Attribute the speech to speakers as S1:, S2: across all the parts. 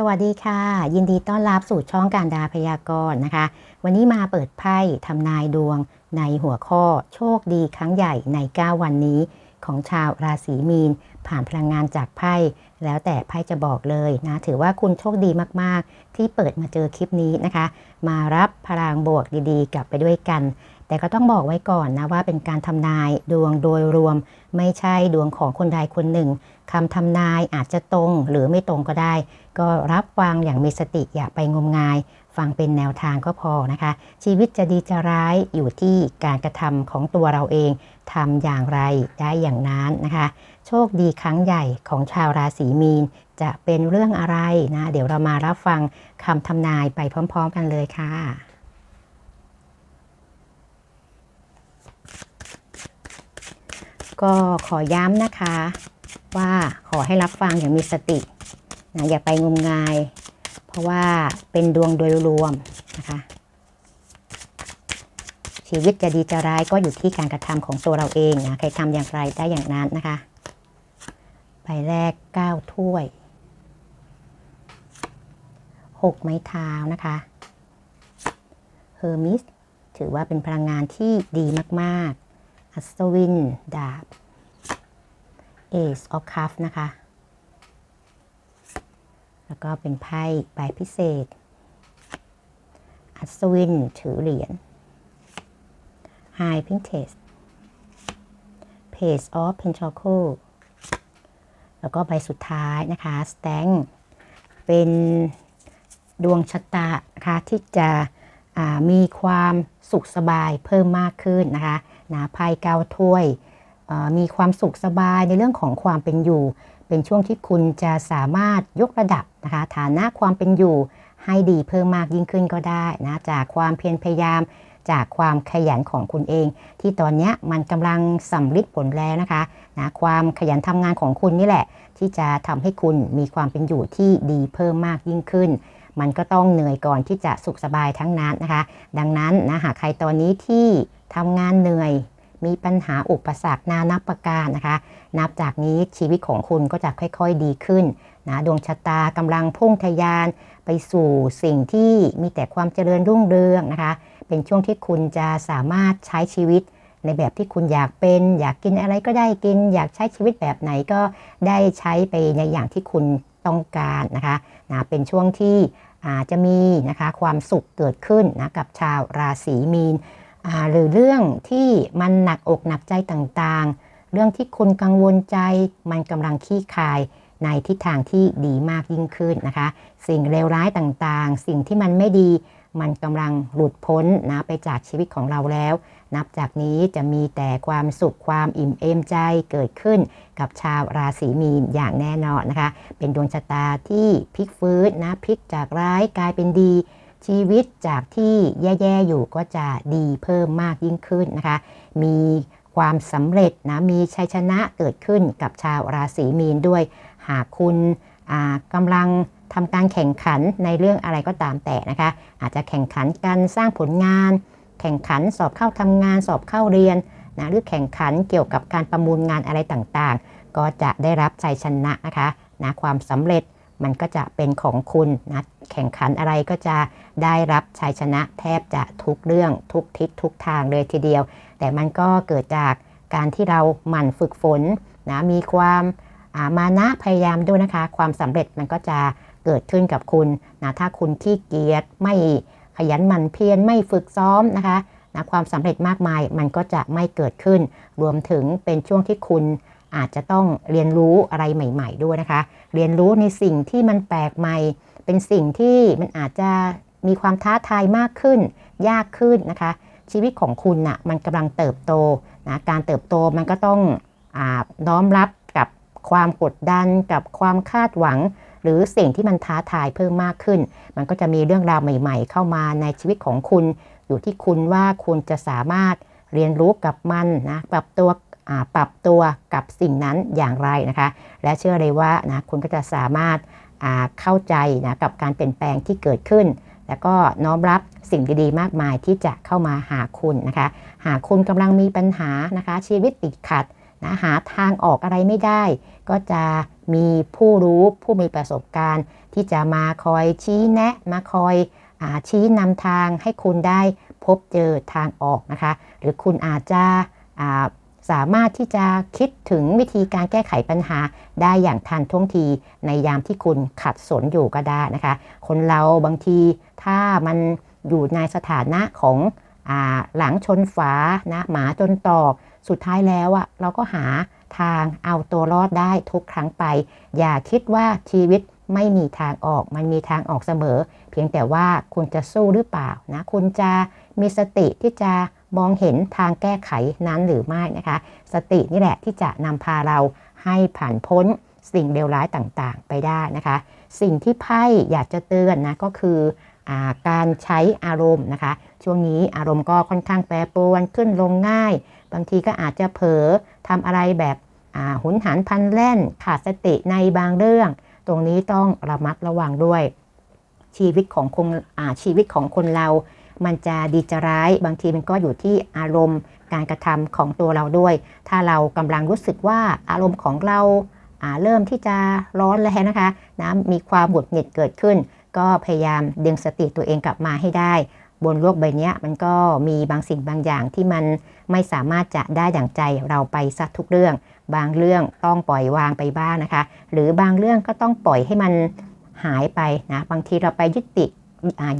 S1: สวัสดีค่ะ ยินดีต้อนรับสู่ช่องการดาพยากรณ์นะคะ วันนี้มาเปิดไพ่ทำนายดวงในหัวข้อโชคดีครั้งใหญ่ใน 9 วันนี้ ของชาวราศีมีน ผ่านพลังงานจากไพ่แล้วแต่ไพ่จะบอกเลยนะถือว่าคุณโชคดีมากๆ ที่เปิดมาเจอคลิปนี้นะคะ มารับพลังบวกดีๆ กลับไปด้วยกัน แต่ก็ต้องบอกไว้ก่อนนะว่าเป็นการทำนายดวงโดยรวม ไม่ใช่ดวงของคนใดคนหนึ่งคำทำนายอาจจะตรงหรือไม่ตรงก็ได้ ก็รับฟังอย่างมีสติอย่าไปงมงาย ฟังเป็นแนวทางก็พอนะคะ ชีวิตจะดีจะร้ายอยู่ที่การกระทำของตัวเราเองทำอย่างไรได้อย่างนั้นนะคะ โชคดีครั้งใหญ่ของชาวราศีมีน จะเป็นเรื่องอะไรนะ เดี๋ยวเรามารับฟังคำทำนายไปพร้อม ๆ กันเลยค่ะ ก็ขอย้ำนะคะ ว่าขอให้รับฟังอย่างมีสตินะอย่าไปงมงาย เพราะว่าเป็นดวงโดยรวมนะคะ ชีวิตจะดีจะร้ายก็อยู่ที่การกระทำของตัวเราเองนะใครทำอย่างไรได้อย่างนั้นนะคะใบแรก 9 ถ้วย 6 ไม้เท้านะคะเฮอร์มิสถือว่าเป็นพลังงานที่ดีมาก ๆ อัศวิน ดาบ Ace of Cups นะคะ แล้วก็เป็นไพ่ใบพิเศษ อัศวิน ถือเหรียญ High Princess Page of Pentacles แล้วก็ใบสุดท้ายนะคะ Stank เป็นดวงชะตานะคะที่จะมีความสุขสบายเพิ่มมากขึ้นนะคะ นะไพ่เก้าถ้วย มีความสุขสบายในเรื่องของความเป็นอยู่ เป็นช่วงที่คุณจะสามารถยกระดับนะคะฐานะความเป็นอยู่ให้ดีเพิ่มมากยิ่งขึ้นก็ได้นะจากความเพียรพยายามจากความขยันของคุณเอง ที่ตอนนี้มันกำลังสำลิดผลแล้วนะคะนะความขยันทำงานของคุณนี่แหละ ที่จะทำให้คุณมีความเป็นอยู่ที่ดีเพิ่มมากยิ่งขึ้น มันก็ต้องเหนื่อยก่อนที่จะสุขสบายทั้งนั้นนะคะ ดังนั้นนะหากใครตอนนี้ที่ทำงานเหนื่อย มีปัญหาอุปสรรคนานับประการนะคะ นับจากนี้ชีวิตของคุณก็จะค่อยๆดีขึ้นนะดวงชะตากำลังพุ่งทะยานไปสู่สิ่งที่มีแต่ความเจริญรุ่งเรืองนะคะ เป็นช่วงที่คุณจะสามารถใช้ชีวิตในแบบที่คุณอยากเป็น อยากกินอะไรก็ได้กิน อยากใช้ชีวิตแบบไหนก็ได้ใช้ไปในอย่างที่คุณต้องการนะคะนะเป็นช่วงที่ อาจจะมีนะคะความสุขเกิดขึ้นนะกับชาวราศีมีนหรือเรื่องที่มันหนักอกหนักใจต่างๆ เรื่องที่คุณกังวลใจมันกำลังขี้คายในทิศทางที่ดีมากยิ่งขึ้นนะคะ สิ่งเลวร้ายต่างๆ สิ่งที่มันไม่ดีมันกำลังหลุดพ้นนะไปจากชีวิตของเราแล้ว นับจากนี้จะมีแต่ความสุขความอิ่มเอมใจเกิดขึ้นกับชาวราศีมีนอย่างแน่นอนนะคะ เป็นดวงชะตาที่พลิกฟื้นนะพลิกจากร้ายกลายเป็นดี ชีวิตจากที่แย่ๆอยู่ก็จะดีเพิ่มมากยิ่งขึ้นนะคะ มีความสำเร็จนะมีชัยชนะเกิดขึ้นกับชาวราศีมีนด้วย หากคุณกำลังทำการแข่งขันในเรื่องอะไรก็ตามแต่นะคะ อาจจะแข่งขันกันสร้างผลงาน แข่งขันสอบเข้าทำงานสอบเข้าเรียนนะหรือแข่งขันเกี่ยวกับการประมูลงานอะไรต่างๆ ก็จะได้รับชัยชนะนะคะนะความสำเร็จมันก็จะเป็นของคุณนะแข่งขันอะไรก็จะได้รับชัยชนะแทบจะทุกเรื่องทุกทิศทุกทางเลยทีเดียว แต่มันก็เกิดจากการที่เราหมั่นฝึกฝนนะมีความมานะพยายามด้วยนะคะ ความสำเร็จมันก็จะเกิดขึ้นกับคุณนะถ้าคุณขี้เกียจไม่ ขยันหมั่นเพียรไม่ฝึกซ้อมนะคะนะความสำเร็จมากมายมันก็จะไม่เกิดขึ้น รวมถึงเป็นช่วงที่คุณอาจจะต้องเรียนรู้อะไรใหม่ ๆ ด้วยนะคะ เรียนรู้ในสิ่งที่มันแปลกใหม่ เป็นสิ่งที่มันอาจจะมีความท้าทายมากขึ้น ยากขึ้นนะคะ ชีวิตของคุณนะ่ะมันกำลังเติบโตนะการเติบโตมันก็ต้องอน้อมรับกับความกดดันกับความคาดหวัง หรือสิ่งที่มันท้าทายเพิ่มมากขึ้น มันก็จะมีเรื่องราวใหม่ ๆ เข้ามาในชีวิตของคุณ อยู่ที่คุณว่าคุณจะสามารถเรียนรู้กับมันนะปรับตัวปรับตัวกับสิ่งนั้นอย่างไรนะคะ และเชื่อเลยว่านะคุณก็จะสามารถเข้าใจนะกับการเปลี่ยนแปลงที่เกิดขึ้น แล้วก็น้อมรับสิ่งดีๆ มากมายที่จะเข้ามาหาคุณนะคะ หากคุณกำลังมีปัญหานะคะ ชีวิตติดขัด นะหาทางออกอะไรไม่ได้ ก็จะมีผู้รู้ผู้มีประสบการณ์ ที่จะมาคอยชี้แนะมาคอยอชี้นำทางให้คุณได้พบเจอทางออกนะคะ หรือคุณอาจจะสามารถที่จะคิดถึงวิธีการแก้ไขปัญหาได้อย่างทันท่วงทีในยามที่คุณขัดสนอยู่ก็ได้นะคะ คนเราบางทีถ้ามันอยู่ในสถานะของอหลังชนฝานะหมาจนตอก สุดท้ายแล้วอะเราก็หาทางเอาตัวรอดได้ทุกครั้งไป อย่าคิดว่าชีวิตไม่มีทางออก มันมีทางออกเสมอ เพียงแต่ว่าคุณจะสู้หรือเปล่านะ คุณจะมีสติที่จะมองเห็นทางแก้ไขนั้นหรือไม่นะคะ สตินี่แหละที่จะนำพาเราให้ผ่านพ้นสิ่งเลวร้ายต่างๆ ไปได้นะคะ สิ่งที่ไพ่อยากจะเตือนนะก็คืออาการใช้อารมณ์นะคะ ช่วงนี้อารมณ์ก็ค่อนข้างแปรปรวนขึ้นลงง่าย บางทีก็อาจจะเผลอทำอะไรแบบหุนหันพันแล่นขาดสติในบางเรื่อง ตรงนี้ต้องระมัดระวังด้วย ชีวิตของคนชีวิตของคนเรา มันจะดีจะร้าย บางทีมันก็อยู่ที่อารมณ์การกระทำของตัวเราด้วย ถ้าเรากำลังรู้สึกว่าอารมณ์ของเราเริ่มที่จะร้อนแล้วนะคะนะมีความหงุดหงิดเกิดขึ้น ก็พยายามดึงสติตัวเองกลับมาให้ได้ บนโลกใบนี้มันก็มีบางสิ่งบางอย่างที่มันไม่สามารถจะได้อย่างใจเราไปสักทุกเรื่อง บางเรื่องต้องปล่อยวางไปบ้างนะคะ หรือบางเรื่องก็ต้องปล่อยให้มันหายไปนะบางทีเราไปยึดติด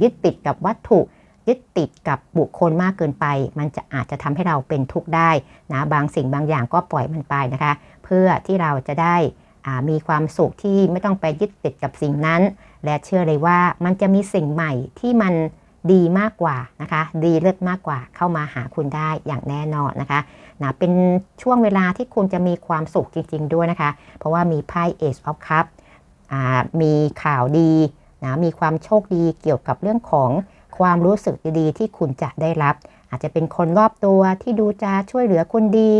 S1: ยึดติดกับวัตถุยึดติดกับบุคคลมากเกินไป มันจะอาจจะทำให้เราเป็นทุกข์ได้นะบางสิ่งบางอย่างก็ปล่อยมันไปนะคะ เพื่อที่เราจะได้มีความสุขที่ไม่ต้องไปยึดติดกับสิ่งนั้น และเชื่อเลยว่ามันจะมีสิ่งใหม่ที่มัน ดีมากกว่านะคะ ดีเลิศมากกว่าเข้ามาหาคุณได้อย่างแน่นอนนะคะนะเป็นช่วงเวลาที่คุณจะมีความสุขจริง ๆ ด้วยนะคะ เพราะว่ามีไพ่ Ace of Cups มีข่าวดีนะมีความโชคดีเกี่ยวกับเรื่องของความรู้สึกดีๆ ที่คุณจะได้รับ อาจจะเป็นคนรอบตัวที่ดูจะช่วยเหลือคุณดี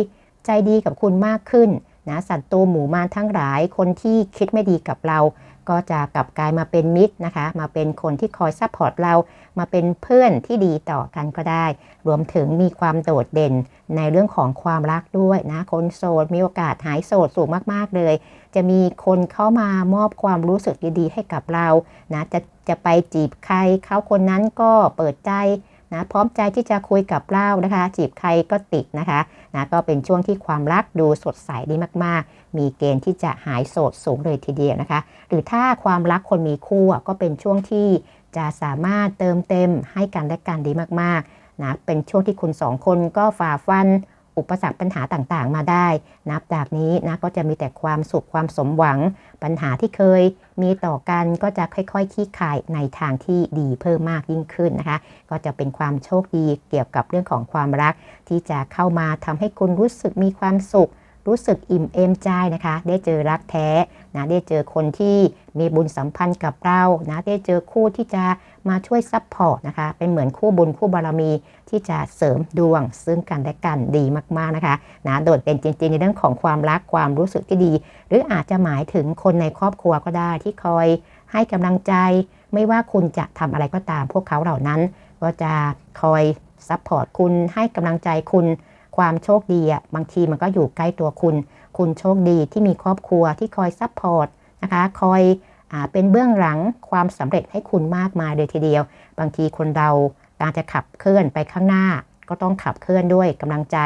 S1: ใจดีกับคุณมากขึ้นนะสัตว์ตัวหมูมารทั้งหลายคนที่คิดไม่ดีกับเรา ก็จะกลับกลายมาเป็นมิตรนะคะ มาเป็นคนที่คอยซัพพอร์ตเรา มาเป็นเพื่อนที่ดีต่อกันก็ได้ รวมถึงมีความโดดเด่นในเรื่องของความรักด้วยนะ คนโสดมีโอกาสหายโสดสูงมากๆเลย จะมีคนเข้ามามอบความรู้สึกดีๆ ให้กับเรา นะ จะจะไปจีบใครเขาคนนั้นก็เปิดใจ นะพร้อมใจที่จะคุยกับเรานะคะ จีบใครก็ติดนะคะนะก็เป็นช่วงที่ความรักดูสดใสดีมากๆ มีเกณฑ์ที่จะหายโสดสูงเลยทีเดียวนะคะ หรือถ้าความรักคนมีคู่ก็เป็นช่วงที่จะสามารถเติมเต็มให้กันและกันดีมากๆนะเป็นช่วงที่คุณสองคนก็ฝ่าฟัน อุปสรรคปัญหาต่างๆ มาได้ นับจากนี้นะก็จะมีแต่ความสุขความสมหวัง ปัญหาที่เคยมีต่อกันก็จะค่อยๆคลี่คลายในทางที่ดีเพิ่มมากยิ่งขึ้นนะคะ ก็จะเป็นความโชคดีเกี่ยวกับเรื่องของความรัก ที่จะเข้ามาทำให้คุณรู้สึกมีความสุข รู้สึกอิ่มเอมใจนะคะ ได้เจอรักแท้นะได้เจอคนที่มีบุญสัมพันธ์กับเรานะได้เจอคู่ที่จะมาช่วยซัพพอร์ตนะคะ เป็นเหมือนคู่บุญคู่บารมีที่จะเสริมดวง ซึ่งกันและกันดีมากๆนะคะนะโดดเป็นจริงๆในเรื่องของความรักความรู้สึกที่ดี หรืออาจจะหมายถึงคนในครอบครัวก็ได้ที่คอยให้กำลังใจ ไม่ว่าคุณจะทำอะไรก็ตามพวกเขาเหล่านั้น ก็จะคอยซัพพอร์ตคุณให้กำลังใจคุณ ความโชคดีอะบางทีมันก็อยู่ใกล้ตัวคุณ คุณโชคดีที่มีครอบครัวที่คอยซัพพอร์ตนะคะคอยอเป็นเบื้องหลังความสำเร็จให้คุณมากมายเลยทีเดียว บางทีคนเราการจะขับเคลื่อนไปข้างหน้า ก็ต้องขับเคลื่อนด้วยกำลังใจ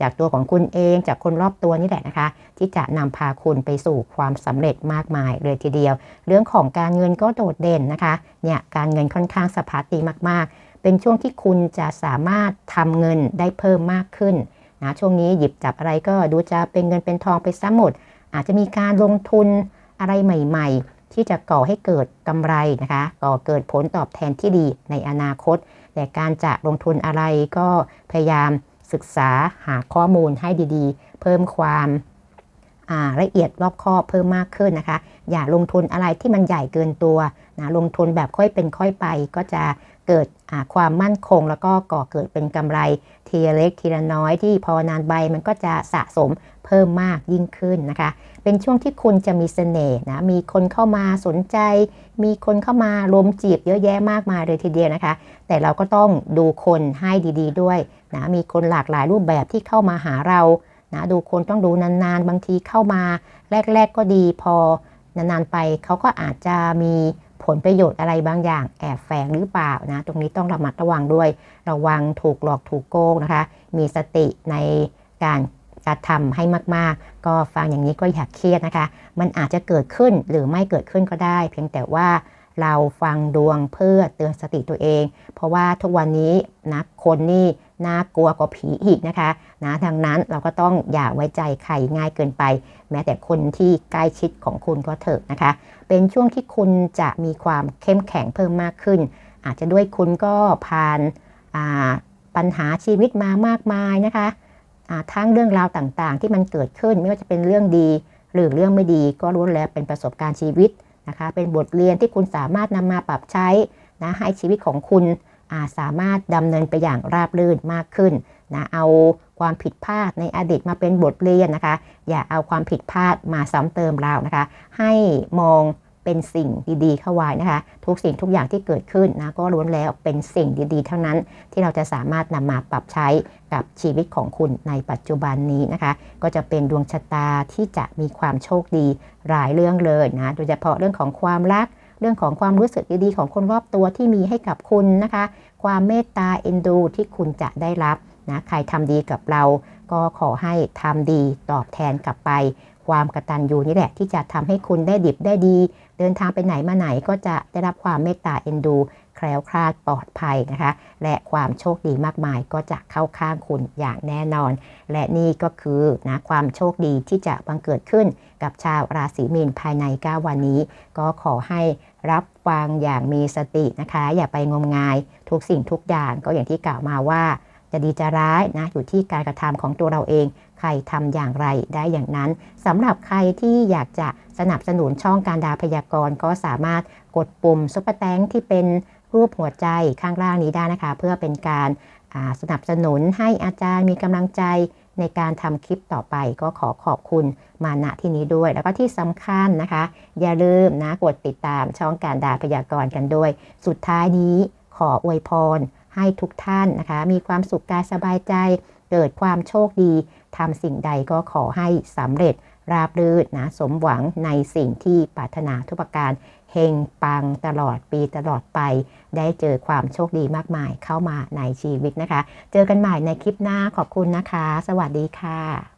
S1: จากตัวของคุณเองจากคนรอบตัวนี่แหละนะคะ ที่จะนำพาคุณไปสู่ความสำเร็จมากมายเลยทีเดียว เรื่องของการเงินก็โดดเด่นนะคะเนี่ยการเงินค่อนข้างสะพัดดีมากๆ เป็นช่วงที่คุณจะสามารถทำเงินได้เพิ่มมากขึ้นนะช่วงนี้หยิบจับอะไรก็ดูจะเป็นเงินเป็นทองไปซะหมด อาจจะมีการลงทุนอะไรใหม่ๆ ที่จะก่อให้เกิดกำไรนะคะก่อเกิดผลตอบแทนที่ดีในอนาคต แต่การจะลงทุนอะไรก็พยายามศึกษาหาข้อมูลให้ดีๆ เพิ่มความละเอียดรอบคอบเพิ่มมากขึ้นนะคะ อย่าลงทุนอะไรที่มันใหญ่เกินตัวนะลงทุนแบบค่อยเป็นค่อยไปก็จะ เกิดความมั่นคง แล้วก็ก่อเกิดเป็นกำไรทีเล็กทีละน้อยที่พอนานใบมันก็จะสะสมเพิ่มมากยิ่งขึ้นนะคะ เป็นช่วงที่คุณจะมีเสน่ห์นะ มีคนเข้ามาสนใจ มีคนเข้ามารวมจีบเยอะแยะมากมายเลยทีเดียวนะคะ แต่เราก็ต้องดูคนให้ดีๆด้วยนะ มีคนหลากหลายรูปแบบที่เข้ามาหาเรานะดูคนต้องดูนานๆ บางทีเข้ามา แรก ๆ ก็ดีพอนานๆไปเขาก็อาจจะมี ผลประโยชน์อะไรบางอย่างแอบแฝงหรือเปล่านะ ตรงนี้ต้องระมัดระวังด้วย ระวังถูกหลอกถูกโกงนะคะ มีสติในการกระทำให้มาก ๆ ก็ฟังอย่างนี้ก็อย่าเครียดนะคะ มันอาจจะเกิดขึ้นหรือไม่เกิดขึ้นก็ได้ เพียงแต่ว่า เราฟังดวงเพื่อเตือนสติตัวเอง เพราะว่าทุกวันนี้นะคนนี่น่ากลัวกว่าผีอีกนะคะนะดังนั้นเราก็ต้องอย่าไว้ใจใครง่ายเกินไป แม้แต่คนที่ใกล้ชิดของคุณก็เถอะนะคะ เป็นช่วงที่คุณจะมีความเข้มแข็งเพิ่มมากขึ้น อาจจะด้วยคุณก็ผ่านปัญหาชีวิตมามากมายนะคะทั้งเรื่องราวต่างๆ ที่มันเกิดขึ้นไม่ว่าจะเป็นเรื่องดี หรือเรื่องไม่ดีก็ล้วนแล้วเป็นประสบการณ์ชีวิต นะคะ เป็นบทเรียนที่คุณสามารถนำมาปรับใช้นะให้ชีวิตของคุณสามารถดำเนินไปอย่างราบรื่นมากขึ้นนะเอาความผิดพลาดในอดีตมาเป็นบทเรียนนะคะ อย่าเอาความผิดพลาดมาซ้ำเติมเรานะคะ ให้มอง เป็นสิ่งดีๆ เข้าไว้นะคะ ทุกสิ่งทุกอย่างที่เกิดขึ้นนะก็ล้วนแล้วเป็นสิ่งดีๆ เทั้งนั้นที่เราจะสามารถนำมาปรับใช้กับชีวิตของคุณในปัจจุบันนี้นะคะ ก็จะเป็นดวงชะตาที่จะมีความโชคดีหลายเรื่องเลยนะโดยเฉพาะเรื่องของความรักเรื่องของความรู้สึกดีๆของคนรอบตัวที่มีให้กับคุณนะคะ ความเมตตาเอ็นดูที่คุณจะได้รับนะใครทำดีกับเราก็ขอให้ทำดีตอบแทนกลับไป ความกตัญญูนี่แหละ ที่จะทำให้คุณได้ดิบได้ดี เดินทางไปไหนมาไหนก็จะได้รับความเมตตาเอ็นดู แคล้วคลาดปลอดภัยนะคะ และความโชคดีมากมายก็จะเข้าข้างคุณอย่างแน่นอน และนี่ก็คือนะความโชคดีที่จะบังเกิดขึ้นกับชาวราศีมีนภายใน 9 วันนี้ ก็ขอให้รับฟังอย่างมีสตินะคะ อย่าไปงมงายทุกสิ่งทุกอย่างก็อย่างที่กล่าวมาว่า จะดีจะร้ายนะอยู่ที่การกระทำของตัวเราเอง ใครทำอย่างไรได้อย่างนั้นสำหรับใครที่อยากจะสนับสนุนช่องการดาพยากรณ์ก็สามารถกดปุ่มซุปเปอร์แตงที่เป็นรูปหัวใจข้างล่างนี้ได้นะคะ เพื่อเป็นการสนับสนุนให้อาจารย์มีกำลังใจในการทำคลิปต่อไปก็ขอขอบคุณมาณที่นี้ด้วย แล้วก็ที่สำคัญนะคะ อย่าลืมนะกดติดตามช่องการดาพยากรณ์กันด้วย สุดท้ายนี้ขออวยพร ให้ทุกท่านนะคะ มีความสุขกายสบายใจ เกิดความโชคดีทำสิ่งใดก็ขอให้สำเร็จราบรื่นนะสมหวังในสิ่งที่ปรารถนาทุกประการเฮงปังตลอดปีตลอดไป ได้เจอความโชคดีมากมายเข้ามาในชีวิตนะคะ เจอกันใหม่ในคลิปหน้าขอบคุณนะคะ สวัสดีค่ะ